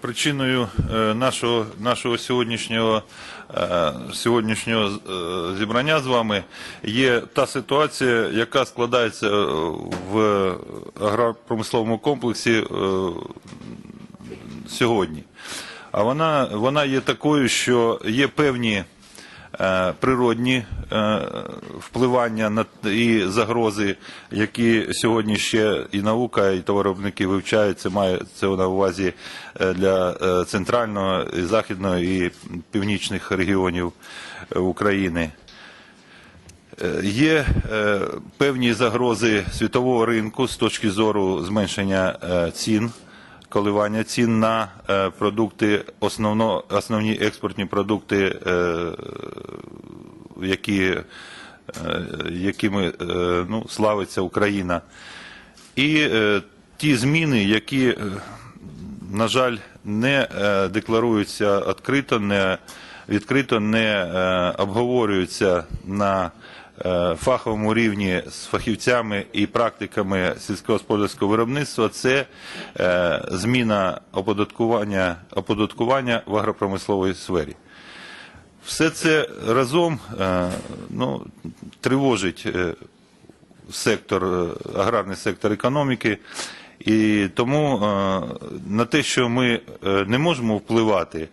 Причиною е, нашого, нашого сьогоднішнього, е, сьогоднішнього е, зібрання з вами є та ситуація, яка складається в агропромисловому комплексі сьогодні. А вона, вона є такою, що є певні природні е, впливання на і загрози, які сьогодні ще і наука, і товаровиробники вивчають. Це має це на увазі е, для е, центрального, і західного і північних регіонів е, України. Е, Є е, певні загрози світового ринку з точки зору зменшення е, цін, коливання цін на е, продукти, основно, основні експортні продукти, е, які, е, якими ну, славиться Україна. І ті зміни, які, на жаль, не декларуються відкрито, не відкрито не обговорюються на фаховому рівні з фахівцями і практиками сільськогосподарського виробництва, це е, зміна оподаткування, оподаткування в агропромисловій сфері. Все це разом е, ну, тривожить е, сектор, е, аграрний сектор економіки. І тому е, на те, що ми е, не можемо впливати,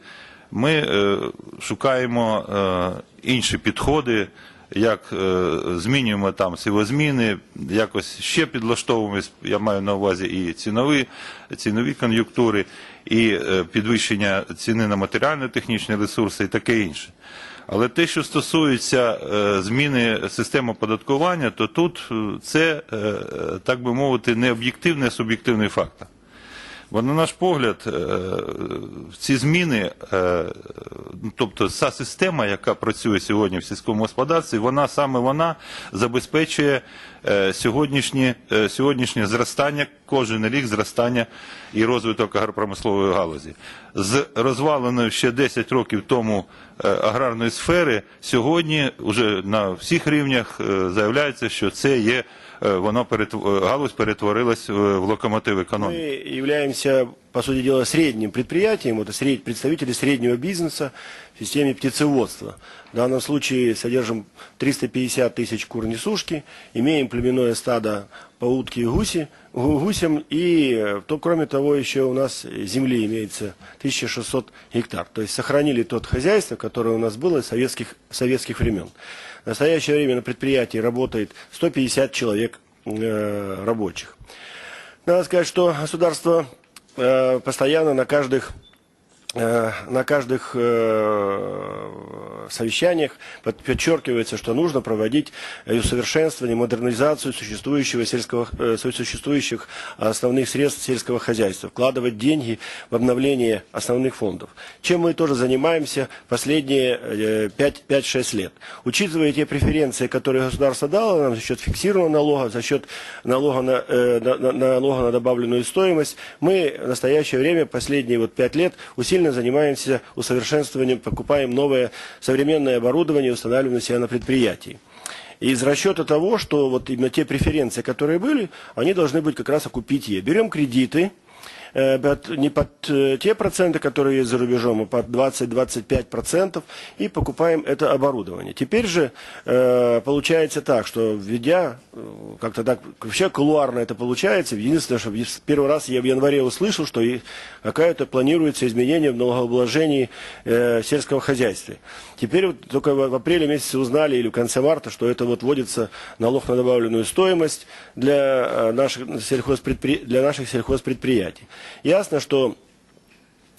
ми е, шукаємо е, інші підходи, як е, змінюємо там сівозміни, якось ще підлаштовуємось, я маю на увазі і цінові, цінові кон'юнктури, і е, підвищення ціни на матеріально-технічні ресурси і таке інше. Але те, що стосується е, зміни системи оподаткування, то тут це, так би мовити, не об'єктивний, а суб'єктивний фактор. Бо на наш погляд, е, ці зміни, е, ну, тобто ця система, яка працює сьогодні в сільському господарстві, вона саме вона забезпечує е, сьогоднішнє, зростання, кожен рік зростання і розвиток агропромислової галузі. З розваленою ще 10 років тому аграрної сфери, сьогодні вже на всіх рівнях заявляється, що це є, воно перетв- е, галузь перетворилась в в локомотив економіки. Ми являемся, по сути дела, средним предприятием, это сред- представители среднего бизнеса в системе птицеводства. В данном случае содержим 350 тысяч кур несушки, имеем племенное стадо по утке и гуси, гу- гусям, и то, кроме того, еще у нас земли имеется 1600 гектар. То есть сохранили тот хозяйство, которое у нас было с советских, советских времен. В настоящее время на предприятии работает 150 человек э, рабочих. Надо сказать, что государство постоянно на каждых э, на каждых э, совещаниях под- подчеркивается, что нужно проводить э, усовершенствование, модернизацию существующего сельского, э, существующих основных средств сельского хозяйства, вкладывать деньги в обновление основных фондов. Чем мы тоже занимаемся последние э, 5-6 лет. Учитывая те преференции, которые государство дало нам за счет фиксированного налога, за счет налога на, э, на- на- налога на добавленную стоимость, мы в настоящее время, последние вот 5 лет, усиленно занимаемся усовершенствованием, покупаем новое современное оборудование, устанавливаем себя на предприятии. И из расчета того, что вот именно те преференции, которые были, они должны быть как раз окупить Берем кредиты, не под э, те проценты, которые есть за рубежом, а под 20-25 процентов, и покупаем это оборудование. Теперь же э, получается так, что введя, э, как-то так, вообще кулуарно это получается, единственное, что первый раз я в январе услышал, что какое-то планируется изменение в налогообложении э, сельского хозяйства. Теперь вот только в апреле месяце узнали, или в конце марта, что это вот вводится налог на добавленную стоимость э, для наших сельхозпредприятий. Ясно, что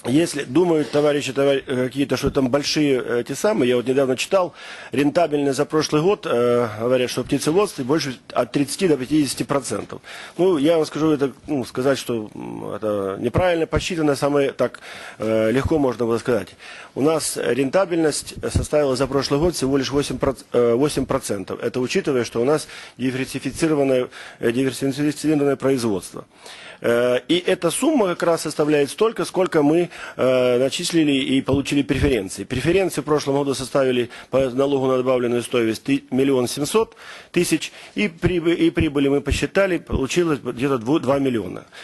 если думают товарищи товар- э, какие-то, что там большие эти самые, я вот недавно читал, рентабельность за прошлый год, э, говорят, что в птицеводстве больше от 30 до 50 процентов. Ну, я вам скажу, это, ну, сказать, что это неправильно посчитано, самое так э, легко можно было сказать. У нас рентабельность составила за прошлый год всего лишь 8%, проц- э, 8%. Это учитывая, что у нас диверсифицированное, э, диверсифицированное производство. И эта сумма как раз составляет столько, сколько мы э, начислили и получили преференции. Преференции в прошлом году составили по налогу на добавленную стоимость ты- миллион семьсот тысяч, и прибы- и прибыли мы посчитали, получилось где-то 2 миллиона.